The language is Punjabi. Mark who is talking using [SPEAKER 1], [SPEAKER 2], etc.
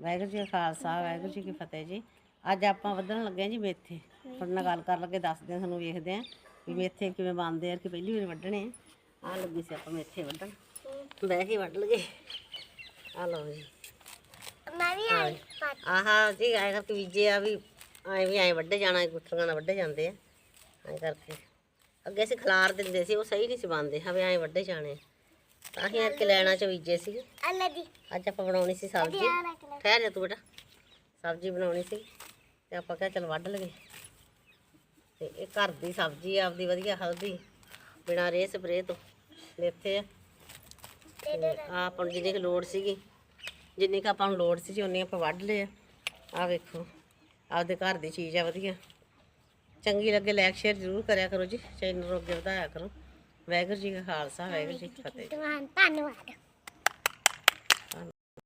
[SPEAKER 1] ਵਾਹਿਗੁਰੂ ਜੀ ਕਾ ਖਾਲਸਾ ਵਾਹਿਗੁਰੂ ਜੀ ਕੀ ਫਤਿਹ ਜੀ। ਅੱਜ ਆਪਾਂ ਵਧਣ ਲੱਗੇ ਹਾਂ ਜੀ ਮੇਥੇ। ਤੁਹਾਡੇ ਨਾਲ ਗੱਲ ਕਰਨ ਲੱਗੇ ਦੱਸਦੇ ਹਾਂ ਤੁਹਾਨੂੰ ਵੇਖਦੇ ਹਾਂ ਵੀ ਮੇਥੇ ਕਿਵੇਂ ਬਣਦੇ ਆ ਕਿ ਪਹਿਲੀ ਵਾਰ ਵੱਢਣੇ ਆ। ਆਹ ਲੱਗੀ ਸੀ ਆਪਾਂ ਮੇਥੇ ਵੱਢਣ। ਬਹਿ ਕੇ ਵੱਢ ਲਗੇ ਆ ਲਓ ਜੀ।
[SPEAKER 2] ਮੈਂ ਵੀ ਆਈ
[SPEAKER 1] ਆਹ ਜੀ। ਐਂ ਕਰਕੇ ਬੀਜੇ ਆ ਵੀ ਐਂ ਵੀ ਐਂ ਵੱਢੇ ਜਾਣਾ ਗੁੱਠੀਆਂ ਨਾਲ ਵੱਢੇ ਜਾਂਦੇ ਆ। ਐਂ ਕਰਕੇ। ਅੱਗੇ ਅਸੀਂ ਖਲਾਰ ਦਿੰਦੇ ਸੀ ਉਹ ਸਹੀ ਨਹੀਂ ਸੀ ਬਣਦੇ। ਹਵੇ ਐਂ ਵੱਢੇ ਜਾਣੇ ਹੀ ਕਰਕੇ ਲੈਣਾ ਚ ਬੀਜੇ ਸੀ
[SPEAKER 2] ਅੱਲਾ ਦੀ।
[SPEAKER 1] ਅੱਜ ਆਪਾਂ ਬਣਾਉਣੀ ਸੀ ਸਬਜ਼ੀ। ਠਹਿਰ ਜਾ ਤੂੰ ਬੇਟਾ ਸਬਜ਼ੀ ਬਣਾਉਣੀ ਸੀ ਤੇ ਆਪਾਂ ਕਿਹਾ ਚਲ ਵੱਢ ਲਈਏ। ਤੇ ਇਹ ਘਰ ਦੀ ਸਬਜ਼ੀ ਆ ਆਪਦੀ ਵਧੀਆ ਹਲਦੀ ਬਿਨਾਂ ਰੇ ਸਪਰੇ ਤੋਂ। ਮੇਥੇ ਆ। ਆਹ ਆਪਾਂ ਨੂੰ ਜਿੰਨੀ ਕੁ ਲੋੜ ਸੀਗੀ ਜਿੰਨੀ ਕੁ ਆਪਾਂ ਨੂੰ ਲੋੜ ਸੀ ਜੀ ਉਨੀ ਆਪਾਂ ਵੱਢ ਲਏ ਆ। ਵੇਖੋ ਆਪਦੇ ਘਰ ਦੀ ਚੀਜ਼ ਆ ਵਧੀਆ। ਚੰਗੀ ਲੱਗੇ ਲਾਈਕ ਸ਼ੇਅਰ ਜ਼ਰੂਰ ਕਰਿਆ ਕਰੋ ਜੀ ਚੈਨਲ ਨੂੰ ਅੱਗੇ ਵਧਾਇਆ ਕਰੋ। ਵਾਹਿਗੁਰੂ ਜੀ ਕਾ ਖਾਲਸਾ ਵਾਹਿਗੁਰੂ ਜੀ ਕੀ ਫਤਿਹ।
[SPEAKER 2] ਧੰਨਵਾਦ।